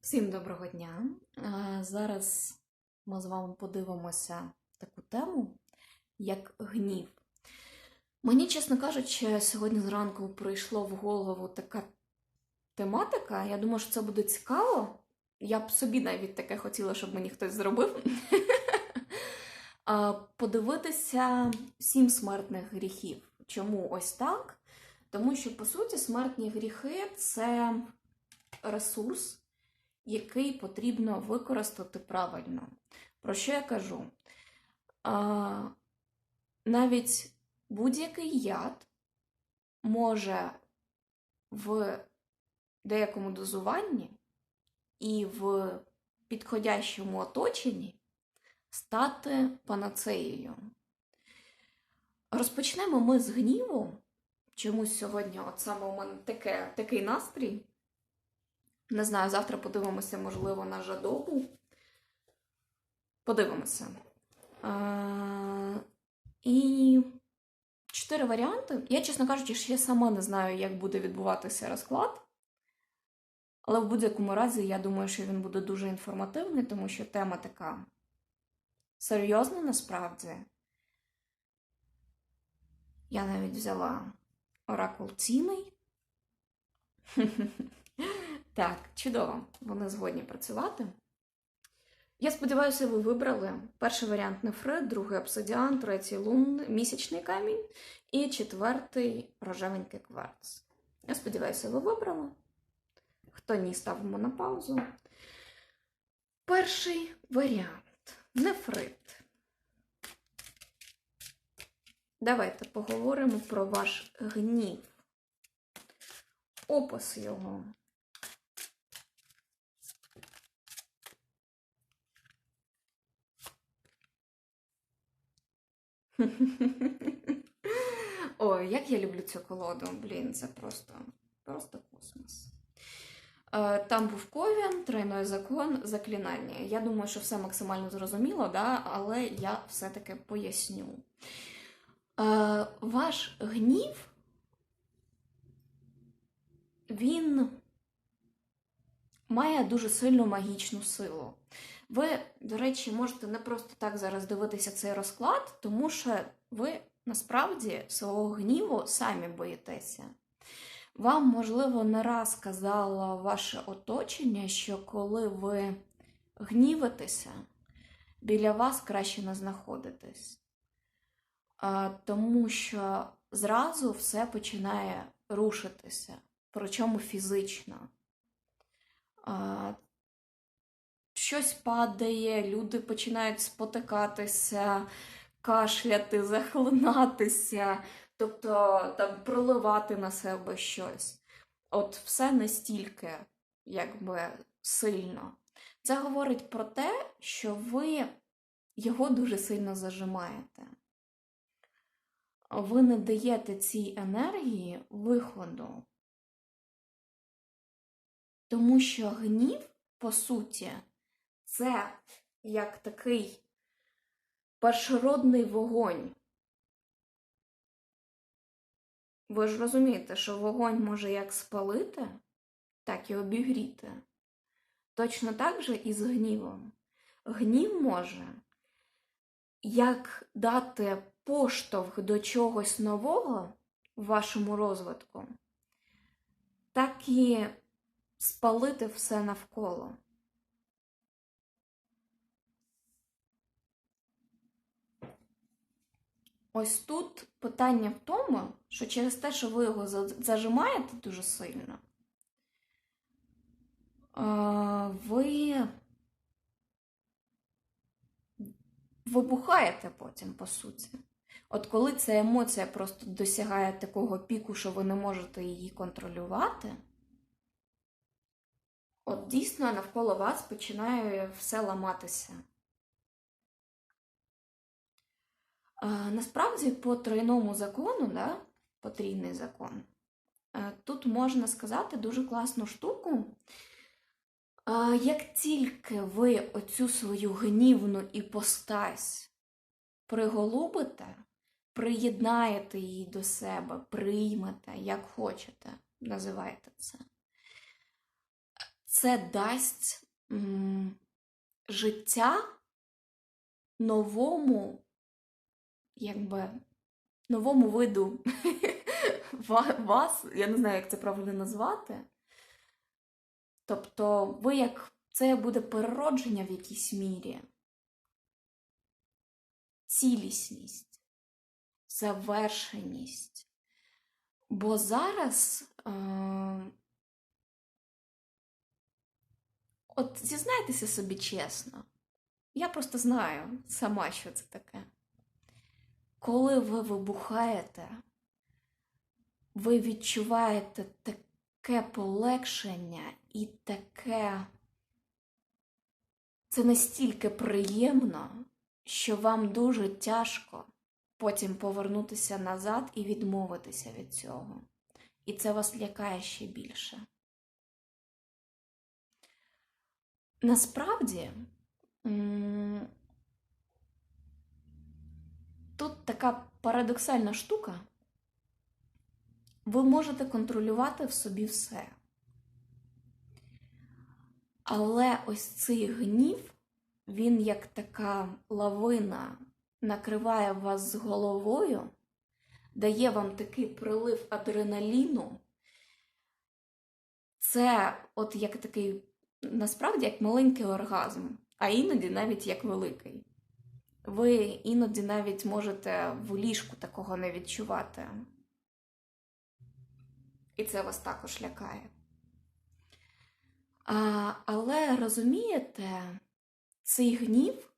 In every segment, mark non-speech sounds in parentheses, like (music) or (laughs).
Всім доброго дня. Е, Зараз ми з вами подивимося таку тему, як гнів. Мені, чесно кажучи, сьогодні зранку прийшло в голову така тематика. Я думаю, що це буде цікаво. Я б собі навіть таке хотіла, щоб мені хтось зробив. (laughs) Подивитися сім смертних гріхів. Чому ось так? Тому що, по суті, смертні гріхи це ресурс, який потрібно використати правильно. Про що я кажу? А, навіть будь-який яд може в деякому дозуванні і в підходящому оточенні стати панацеєю. Розпочнемо ми з гніву. Чомусь сьогодні, от саме у мене таке, такий настрій. Не знаю, завтра подивимося, можливо, на жадобу. Подивимося. А, і чотири варіанти. Я, чесно кажучи, ще сама не знаю, як буде відбуватися розклад. Але в будь-якому разі, я думаю, що він буде дуже інформативний, тому що тема така серйозна насправді. Я навіть взяла оракул цінний. Так, чудово, вони згодні працювати. Я сподіваюся, ви вибрали перший варіант нефрит, другий обсидіан, третій лун, місячний камінь і четвертий рожевенький кварц. Я сподіваюся, ви вибрали. Хто ні, ставимо на паузу. Перший варіант нефрит. Давайте поговоримо про ваш гнів. Опис його. (laughs) Ой, як я люблю цю колоду, блін, це просто, просто космос. Е, Там був ковін, тройной закон, заклинання. Я думаю, що все максимально зрозуміло, да? але я все-таки поясню. Е, Ваш гнів, він має дуже сильну магічну силу. Ви, до речі, можете не просто так зараз дивитися цей розклад, тому що ви насправді свого гніву самі боїтеся. Вам, можливо, не раз казало ваше оточення, що коли ви гнівитеся, біля вас краще не знаходитись. Тому що зразу все починає рушитися, причому фізично. Щось падає, люди починають спотикатися, кашляти, захлинатися, тобто там проливати на себе щось. От все настільки, якби сильно. Це говорить про те, що ви його дуже сильно зажимаєте. Ви не даєте цій енергії виходу. Тому що гнів, по суті, це як такий першородний вогонь. Ви ж розумієте, що вогонь може як спалити, так і обігріти. Точно так же і з гнівом. Гнів може як дати поштовх до чогось нового в вашому розвитку, так і спалити все навколо. Ось тут питання в тому, що через те, що ви його зажимаєте дуже сильно, е, ви вибухаєте потім, по суті. От коли ця емоція просто досягає такого піку, що ви не можете її контролювати, от дійсно навколо вас починає все ламатися. Насправді, по тройному закону, да, потрійний закон, е, тут можна сказати дуже класну штуку. Як тільки ви оцю свою гнівну іпостась приголубите, приєднаєте її до себе, приймете, як хочете, називайте це. це дасть життя новому, якби, новому виду (laughs) вас, я не знаю, як це правильно назвати. Тобто, ви як це буде переродження в якійсь мірі, цілісність, завершеність. Бо зараз, е, от зізнайтеся собі чесно, я просто знаю сама, що це таке. Коли ви вибухаєте, ви відчуваєте таке полегшення і таке. Це настільки приємно, що вам дуже тяжко потім повернутися назад і відмовитися від цього. І це вас лякає ще більше. Насправді, тут така парадоксальна штука. Ви можете контролювати в собі все. Але ось цей гнів, він як така лавина накриває вас з головою, дає вам такий прилив адреналіну. Це от як такий, насправді, як маленький оргазм, а іноді навіть як великий. Ви іноді навіть можете в ліжку такого не відчувати. І це вас також лякає. А, але розумієте, цей гнів,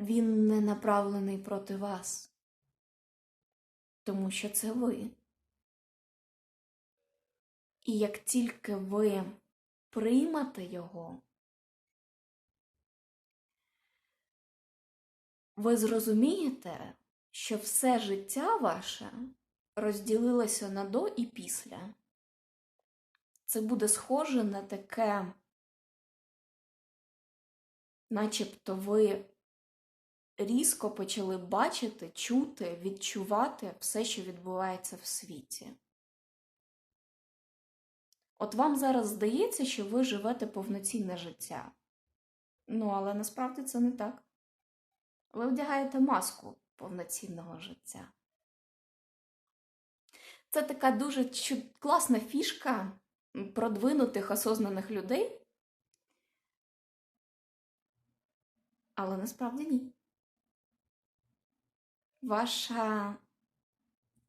він не направлений проти вас, тому що це ви. І як тільки ви приймете його, ви зрозумієте, що все життя ваше розділилося на до і після. Це буде схоже на таке, начебто ви різко почали бачити, чути, відчувати все, що відбувається в світі. От вам зараз здається, що ви живете повноцінне життя. Ну, але насправді це не так. Ви вдягаєте маску повноцінного життя. Це така дуже класна фішка продвинутих осознаних людей. Але насправді ні. Ваша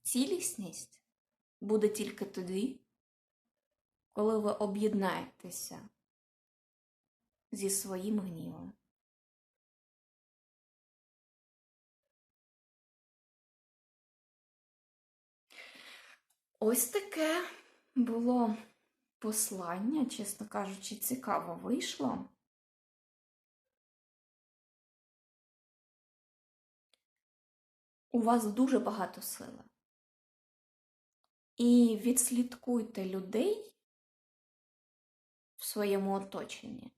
цілісність буде тільки тоді, коли ви об'єднаєтеся зі своїм гнівом. Ось таке було послання, чесно кажучи, цікаво вийшло. У вас дуже багато сили. І відслідкуйте людей в своєму оточенні,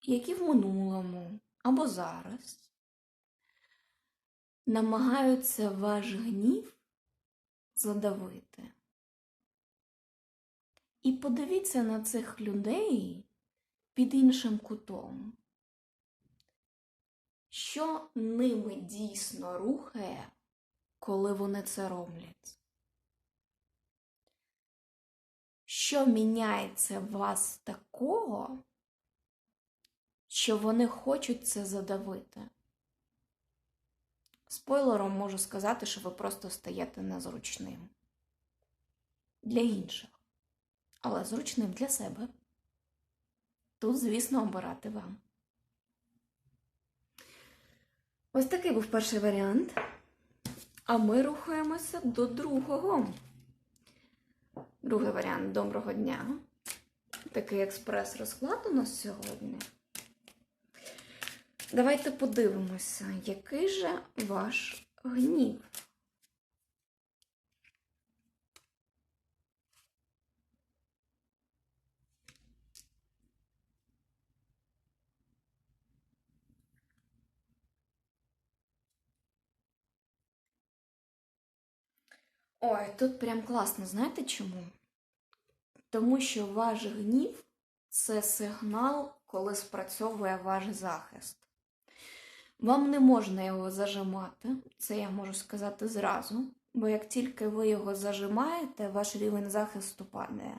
які в минулому або зараз намагаються ваш гнів задавити. І подивіться на цих людей під іншим кутом, що ними дійсно рухає, коли вони це роблять. Що міняється в вас такого, що вони хочуть це задавити? Спойлером можу сказати, що ви просто стаєте незручним для інших, але зручним для себе. Тут, звісно, обирати вам. Ось такий був перший варіант. А ми рухаємося до другого. Другий варіант доброго дня. Такий експрес-розклад у нас сьогодні. Давайте подивимося, який же ваш гнів. Ой, тут прям класно, знаєте чому? Тому що ваш гнів це сигнал, коли спрацьовує ваш захист. Вам не можна його зажимати, це я можу сказати зразу, бо як тільки ви його зажимаєте, ваш рівень захисту падає.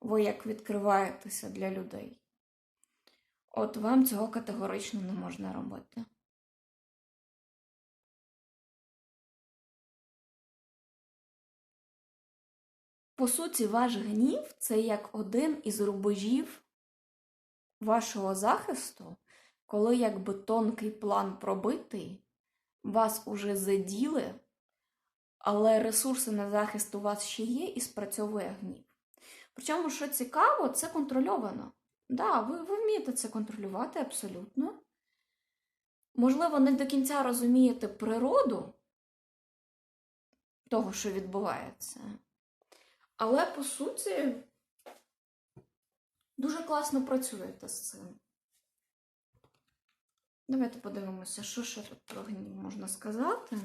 Ви як відкриваєтеся для людей. От вам цього категорично не можна робити. По суті, ваш гнів це як один із рубежів вашого захисту, коли якби тонкий план пробитий, вас уже заділи, але ресурси на захист у вас ще є і спрацьовує гнів. Причому, що цікаво, це контрольовано. Да, ви, ви вмієте це контролювати абсолютно. Можливо, не до кінця розумієте природу того, що відбувається. Але по суті дуже класно працюєте з цим. Давайте подивимося, що ще тут про гнів можна сказати.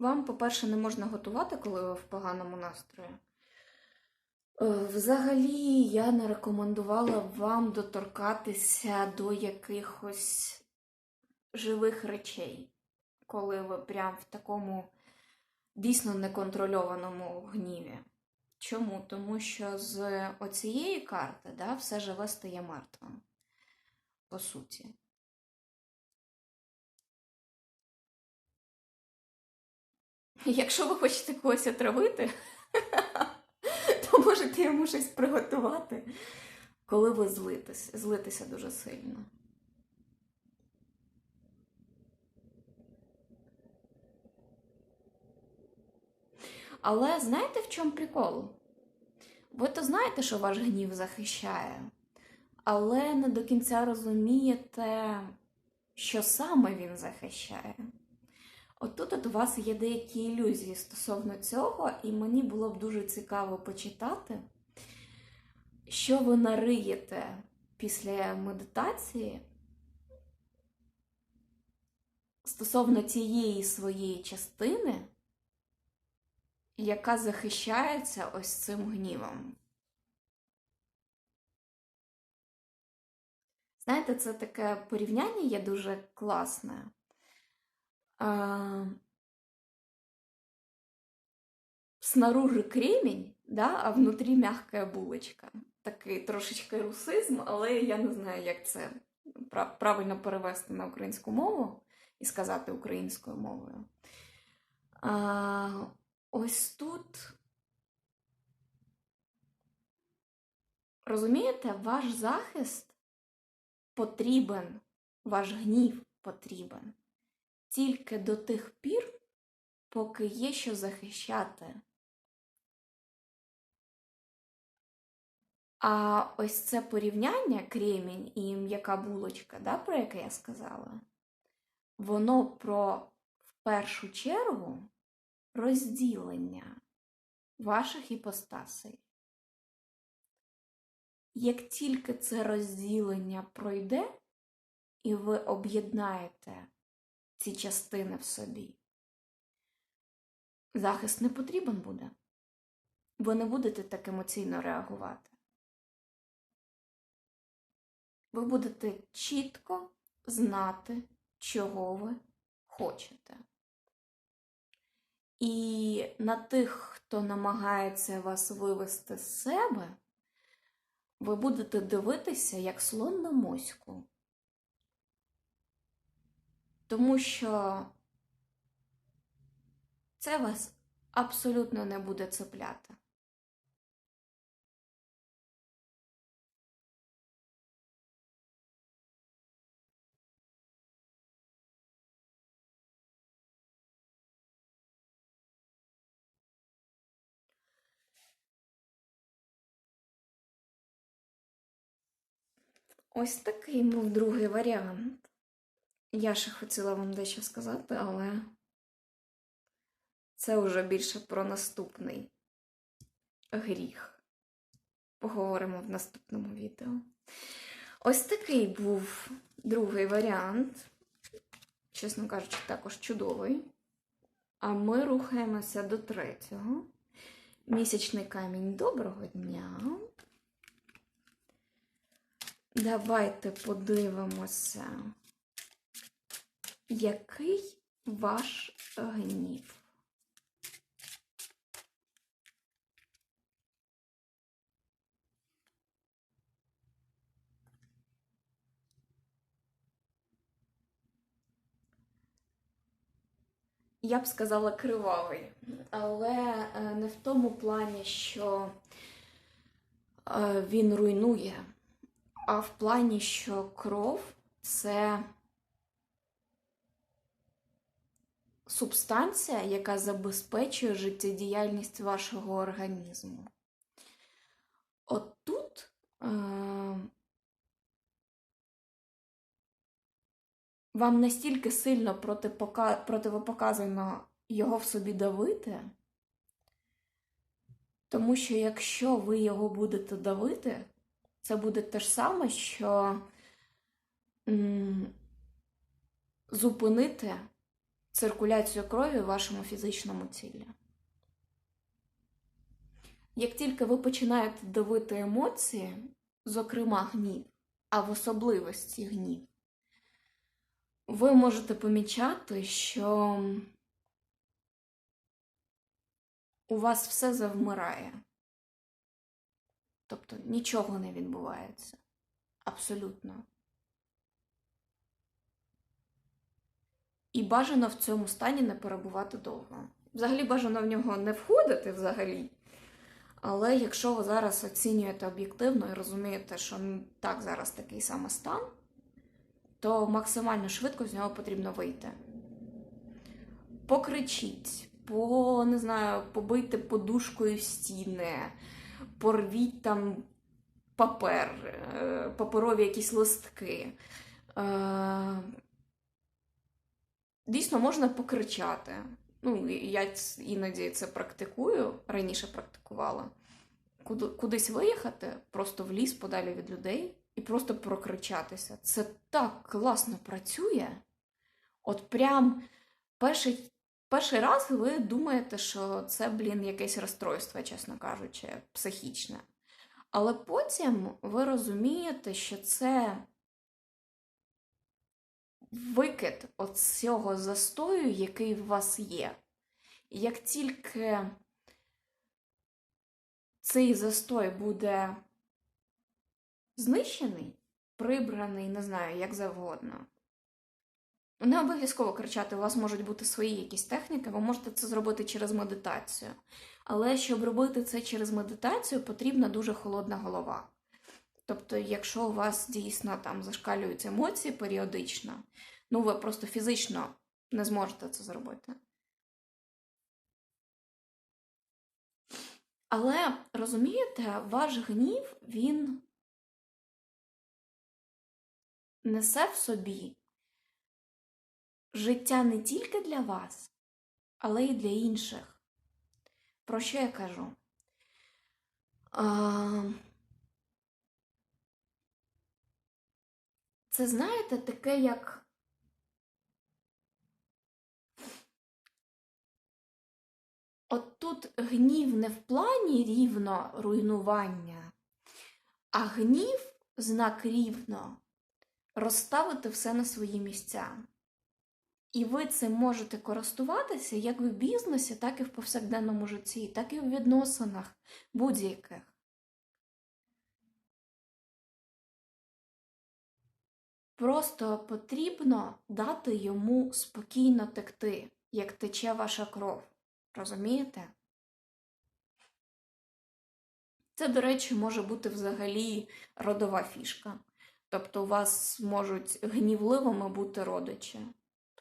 Вам, по-перше, не можна готувати, коли ви в поганому настрої. Е, Взагалі, я не рекомендувала вам доторкатися до якихось живих речей, коли ви прям в такому дійсно неконтрольованому гніві. Чому? Тому що з оцієї карти да, все живе стає мертвим, по суті. Якщо ви хочете когось отравити, (laughs) то можете йому щось приготувати, коли ви злитесь, злитеся дуже сильно. Але знаєте, в чому прикол? Ви то знаєте, що ваш гнів захищає, але не до кінця розумієте, що саме він захищає. Отут от у вас є деякі ілюзії стосовно цього, і мені було б дуже цікаво почитати, що ви нариєте після медитації стосовно тієї своєї частини, яка захищається ось цим гнівом. Знаєте, це таке порівняння є дуже класне. А, снаружи кремень, да, а внутрі м'яка булочка. Такий трошечки русизм, але я не знаю, як це правильно перевести на українську мову і сказати українською мовою. А, Ось тут, розумієте, ваш захист потрібен, ваш гнів потрібен тільки до тих пір, поки є що захищати. А ось це порівняння кремінь і м'яка булочка, да, про яке я сказала, воно про в першу чергу розділення ваших іпостасей. Як тільки це розділення пройде, і ви об'єднаєте ці частини в собі, захист не потрібен буде. Ви не будете так емоційно реагувати. Ви будете чітко знати, чого ви хочете. І на тих, хто намагається вас вивести з себе, ви будете дивитися як слон на моську. Тому що це вас абсолютно не буде цепляти. Ось такий був другий варіант. Я ще хотіла вам дещо сказати, але це вже більше про наступний гріх. Поговоримо в наступному відео. Ось такий був другий варіант. Чесно кажучи, також чудовий. А ми рухаємося до третього. Місячний камінь доброго дня. Давайте подивимося, який ваш гнів. Я б сказала кривавий, але е, не в тому плані, що е, він руйнує, а в плані, що кров це субстанція, яка забезпечує життєдіяльність вашого організму. От тут е, вам настільки сильно противопоказано його в собі давити, тому що якщо ви його будете давити, це буде те ж саме, що зупинити циркуляцію крові в вашому фізичному тілі. Як тільки ви починаєте давити емоції, зокрема гнів, а в особливості гнів, ви можете помічати, що у вас все завмирає. Тобто нічого не відбувається. Абсолютно. І бажано в цьому стані не перебувати довго. Взагалі бажано в нього не входити взагалі. Але якщо ви зараз оцінюєте об'єктивно і розумієте, що так зараз такий самий стан, то максимально швидко з нього потрібно вийти. Покричіть, по, не знаю, побийте подушкою в стіни, порвіть там папер, е, паперові якісь листки. Дійсно, можна покричати. Ну, я іноді це практикую, раніше практикувала. Куди, кудись виїхати, просто в ліс подалі від людей і просто прокричатися. Це так класно працює. От прям перший перший раз ви думаєте, що це, блін, якесь розстройство, чесно кажучи, психічне. Але потім ви розумієте, що це викид от цього застою, який в вас є. Як тільки цей застой буде знищений, прибраний, не знаю, як завгодно. Не обов'язково кричати, у вас можуть бути свої якісь техніки, ви можете це зробити через медитацію. Але щоб робити це через медитацію, потрібна дуже холодна голова. Тобто, якщо у вас дійсно там зашкалюють емоції періодично, ну ви просто фізично не зможете це зробити. Але розумієте, ваш гнів, він несе в собі життя не тільки для вас, але й для інших. Про що я кажу? А... Це, знаєте, таке як. От тут гнів не в плані рівно руйнування, а гнів знак рівно розставити все на свої місця. І ви цим можете користуватися як в бізнесі, так і в повсякденному житті, так і в відносинах будь-яких. Просто потрібно дати йому спокійно текти, як тече ваша кров. Розумієте? Це, до речі, може бути взагалі родова фішка. Тобто у вас можуть гнівливими бути родичі,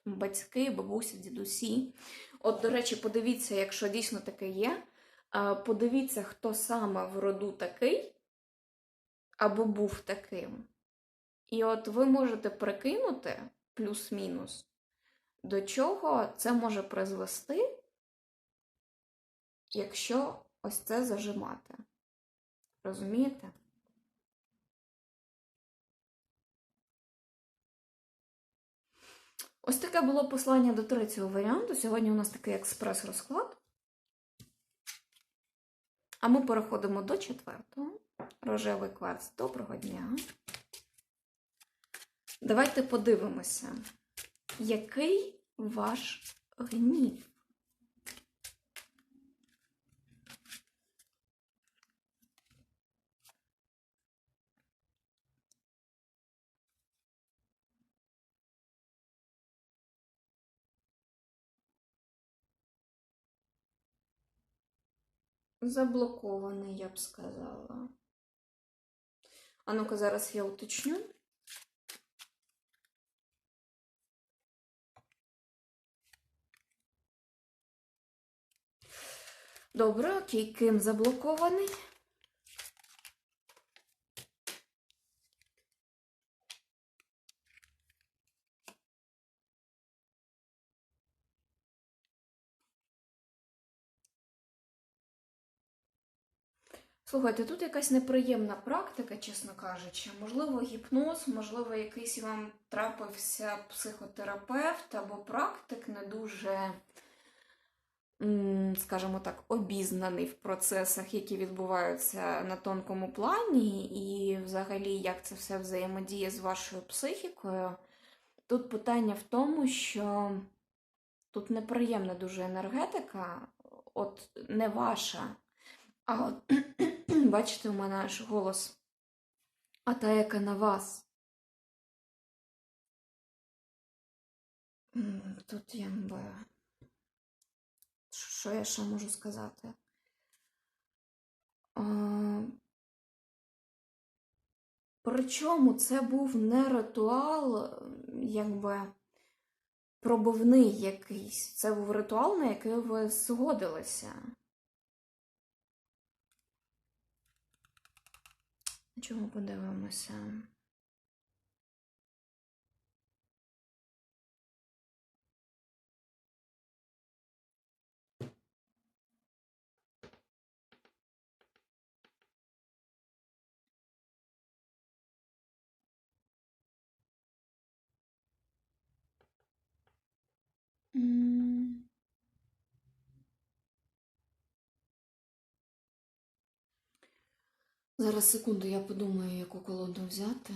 батьки, бабусі, дідусі. От, до речі, подивіться, якщо дійсно таке є, подивіться, хто саме в роду такий або був таким. І от ви можете прикинути плюс-мінус, до чого це може призвести, якщо ось це зажимати. Розумієте? Ось таке було послання до третього варіанту. Сьогодні у нас такий експрес-розклад. А ми переходимо до четвертого. Рожевий кварц. Доброго дня. Давайте подивимося, який ваш гнів? Заблокований, я б сказала. А ну-ка, зараз я уточню. Добре, окей, ким заблокований? Слухайте, тут якась неприємна практика, чесно кажучи. Можливо, гіпноз, можливо, якийсь вам трапився психотерапевт або практик не дуже, скажімо так, обізнаний в процесах, які відбуваються на тонкому плані, і взагалі, як це все взаємодіє з вашою психікою. Тут питання в тому, що тут неприємна дуже енергетика, от не ваша. А от, (clears throat) бачите, у мене аж голос. А та, яка на вас. Тут якби. Що я ще можу сказати? Причому це був не ритуал, якби пробивний якийсь. Це був ритуал, на який ви згодилися. Чому подивимося? Зараз секунду, я подумаю, яку колоду взяти.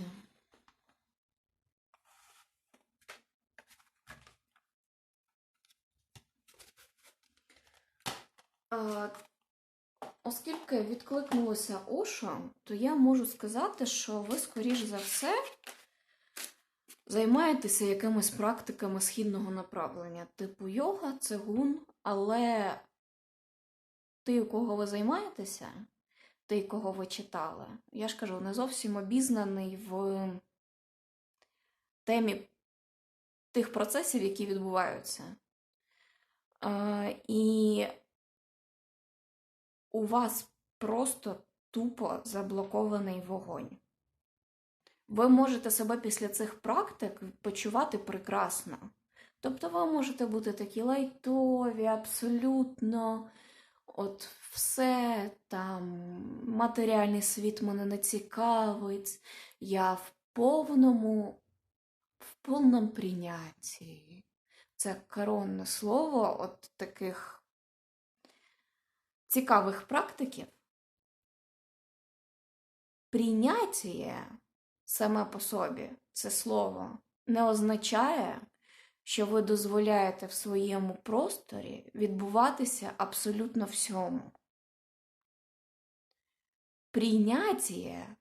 А, Оскільки відкликнулося Ошо, то я можу сказати, що ви, скоріш за все, займаєтеся якимись практиками східного направлення, типу йога, цигун, але ти, у кого ви займаєтеся, ти, кого ви читали, я ж кажу, не зовсім обізнаний в темі тих процесів, які відбуваються. І у вас просто тупо заблокований вогонь. Ви можете себе після цих практик почувати прекрасно. Тобто ви можете бути такі лайтові, абсолютно, от все там, матеріальний світ мене не цікавить, я в повному, в повному прийнятті. Це коронне слово от таких цікавих практиків. Прийняття саме по собі це слово не означає, що ви дозволяєте в своєму просторі відбуватися абсолютно всьому. Прийняття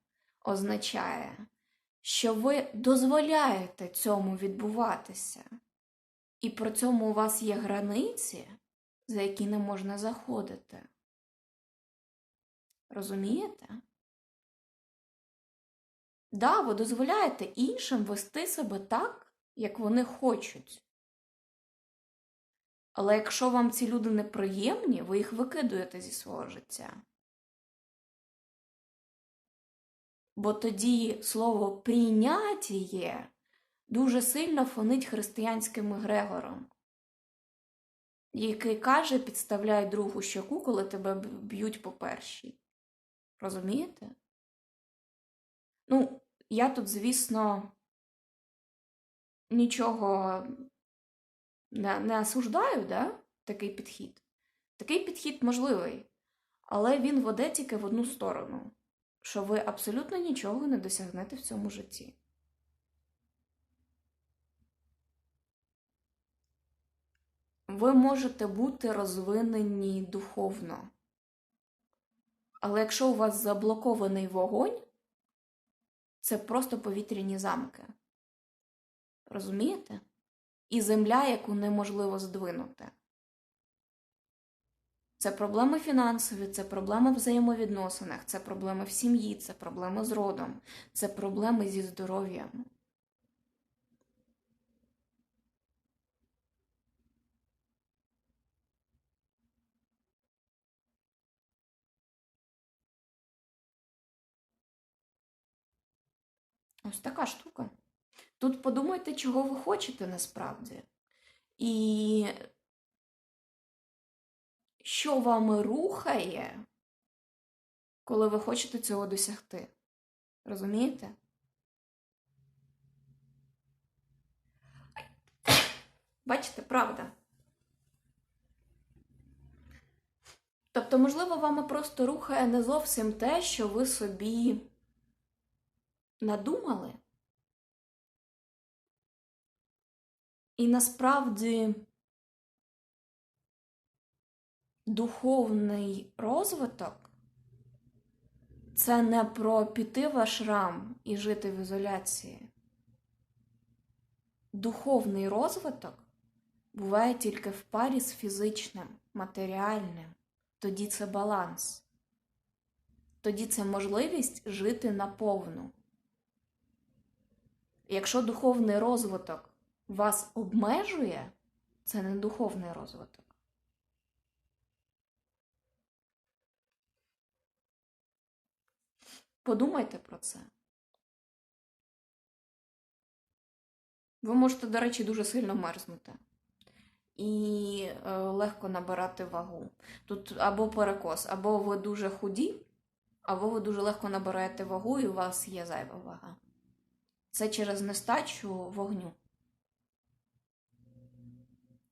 означає, що ви дозволяєте цьому відбуватися, і при цьому у вас є границі, за які не можна заходити. Розумієте? Да, ви дозволяєте іншим вести себе так, як вони хочуть. Але якщо вам ці люди неприємні, ви їх викидуєте зі свого життя. Бо тоді слово прийняття дуже сильно фонить християнським Грегором, який каже, підставляй другу щоку, коли тебе б'ють по першій. Розумієте? Ну, я тут, звісно, нічого не, не осуждаю, да? такий підхід. Такий підхід можливий, але він веде тільки в одну сторону, що ви абсолютно нічого не досягнете в цьому житті. Ви можете бути розвинені духовно. Але якщо у вас заблокований вогонь, це просто повітряні замки. Розумієте? І земля, яку неможливо здвинути. Це проблеми фінансові, це проблеми в взаємовідносинах, це проблеми в сім'ї, це проблеми з родом, це проблеми зі здоров'ям. Ось така штука. Тут подумайте, чого ви хочете насправді. І що вами рухає, коли ви хочете цього досягти. Розумієте? Бачите, правда. Тобто, можливо, вами просто рухає не зовсім те, що ви собі надумали. І насправді духовний розвиток це не про піти в ашрам і жити в ізоляції. Духовний розвиток буває тільки в парі з фізичним, матеріальним. Тоді це баланс. Тоді це можливість жити наповну. Якщо духовний розвиток вас обмежує, це не духовний розвиток. Подумайте про це. Ви можете, до речі, дуже сильно мерзнути і е, легко набирати вагу. Тут або перекос, або ви дуже худі, або ви дуже легко набираєте вагу, і у вас є зайва вага. Це через нестачу вогню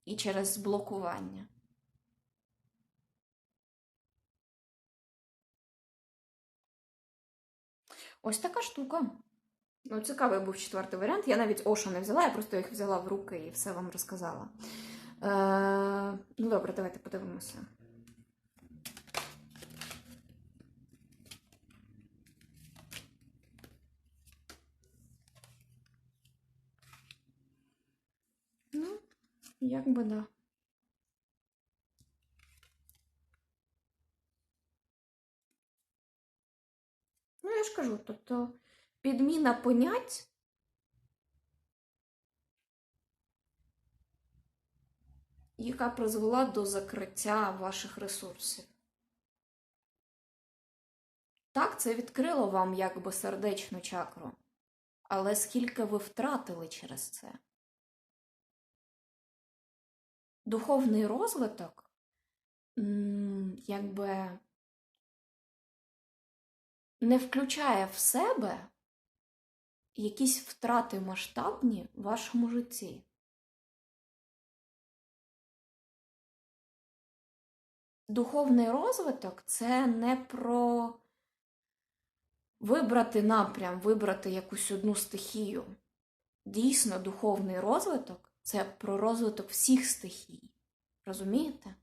і через блокування. Ось така штука. Ну, цікавий був четвертий варіант. Я навіть Оша не взяла, я просто їх взяла в руки і все вам розказала. Е, ну, добре, давайте подивимося. Як би да. Ну, я ж кажу, тобто підміна понять яка призвела до закриття ваших ресурсів. Так, це відкрило вам якби сердечну чакру, але скільки ви втратили через це? Духовний розвиток, якби не включає в себе якісь втрати масштабні в вашому житті. Духовний розвиток це не про вибрати напрям, вибрати якусь одну стихію. Дійсно, духовний розвиток це про розвиток всіх стихій. Розумієте?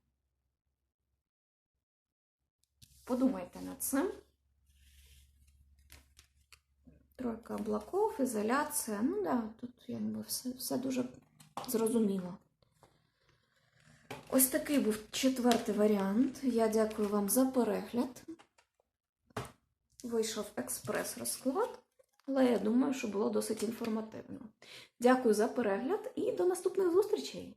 Подумайте над цим. Тройка облаков, ізоляція. Ну да, тут якби все, все дуже зрозуміло. Ось такий був четвертий варіант. Я дякую вам за перегляд. Вийшов експрес-розклад, але я думаю, що було досить інформативно. Дякую за перегляд і до наступних зустрічей!